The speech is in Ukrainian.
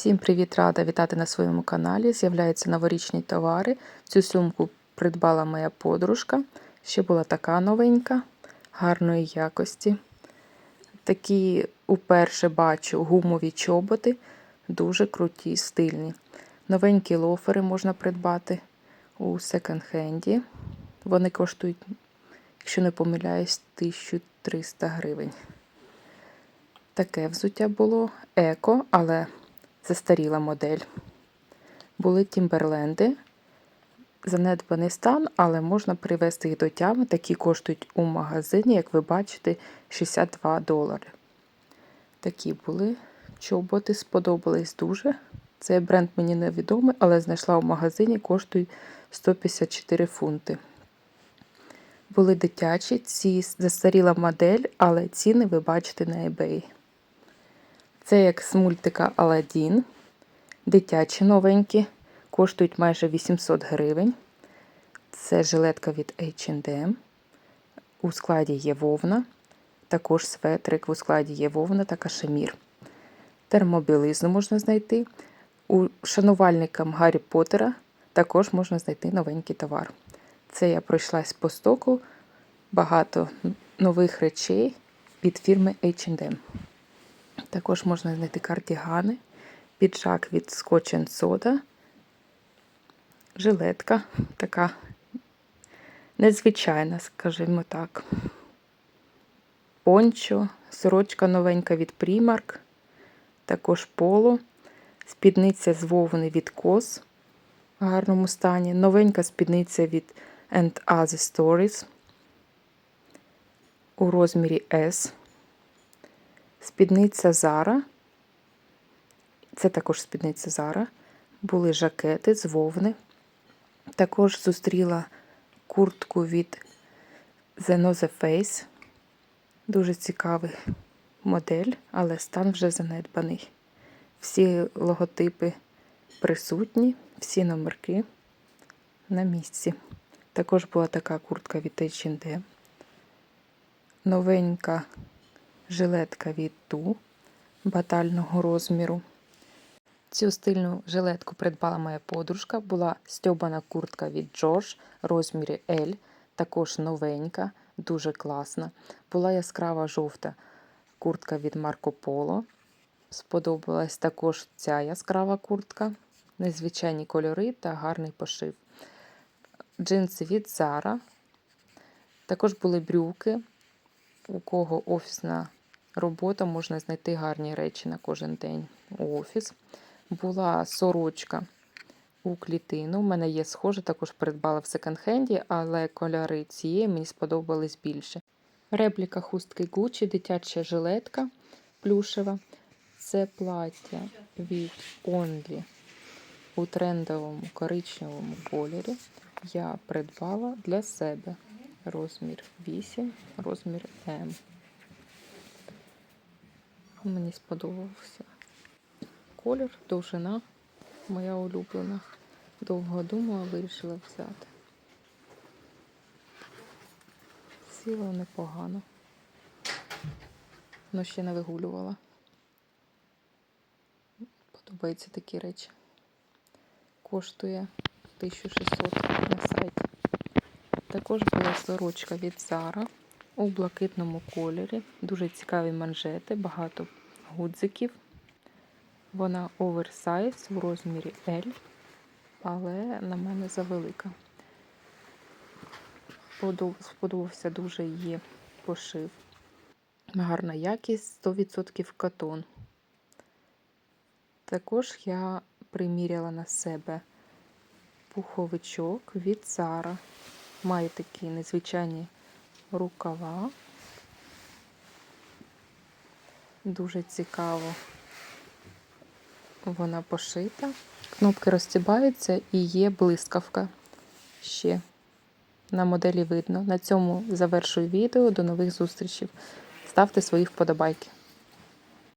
Всім привіт, рада вітати на своєму каналі. З'являються новорічні товари. Цю сумку придбала моя подружка. Ще була така новенька, гарної якості. Такі уперше бачу гумові чоботи, дуже круті, стильні. Новенькі лофери можна придбати у секонд-хенді. Вони коштують, якщо не помиляюсь, 1300 гривень. Таке взуття було еко, але застаріла модель. Були тімберленди, занедбаний стан, але можна привезти їх до тями. Такі коштують у магазині, як ви бачите, 62 долари. Такі були чоботи, сподобались дуже. Цей бренд мені невідомий, але знайшла в магазині, коштують 154 фунти. Були дитячі, ці застаріла модель, але ціни ви бачите на eBay. Це як з мультика Аладдін. Дитячі новенькі, коштують майже 800 гривень. Це жилетка від H&M. У складі є вовна. Також светрик у складі є вовна та кашемір. Термобілизну можна знайти. У шанувальникам Гаррі Поттера також можна знайти новенький товар. Це я пройшлась по стоку. Багато нових речей від фірми H&M. Також можна знайти кардігани, піджак від Scotch Soda, жилетка така незвичайна, скажімо так. Пончо, сорочка новенька від Primark, також поло, спідниця з вовни від Кос в гарному стані, новенька спідниця від And Other Stories у розмірі S. Спідниця Зара. Це також спідниця Зара. Були жакети з вовни. Також зустріла куртку від The Nose Face. Дуже цікавий модель, але стан вже занедбаний. Всі логотипи присутні, всі номерки на місці. Також була така куртка від H&M. Новенька жилетка від Ту батального розміру. Цю стильну жилетку придбала моя подружка. Була стьобана куртка від Джордж, розмірі L, також новенька, дуже класна. Була яскрава жовта куртка від Марко Поло. Сподобалась також ця яскрава куртка, незвичайні кольори та гарний пошив. Джинси від Zara. Також були брюки, у кого офісна робота, можна знайти гарні речі на кожен день у офіс. Була сорочка у клітину. У мене є схожа, також придбала в секонд-хенді, але кольори цієї мені сподобались більше. Репліка хустки Gucci, дитяча жилетка плюшева. Це плаття від Only у трендовому коричневому кольорі. Я придбала для себе розмір 8, розмір М. Мені сподобався колір, довжина моя улюблена. Довго думала, вирішила взяти. Сіло непогано. Ну, ще не вигулювала. Подобаються такі речі. Коштує 1600 на сайті. Також була сорочка від Zara у блакитному кольорі. Дуже цікаві манжети, багато гудзиків. Вона оверсайз в розмірі L, але на мене завелика. Сподобався дуже її пошив. Гарна якість, 100% катон. Також я приміряла на себе пуховичок від Zara. Має такі незвичайні рукава. Дуже цікаво вона пошита. Кнопки розстібаються і є блискавка ще. На моделі видно. На цьому завершую відео. До нових зустрічей. Ставте свої вподобайки.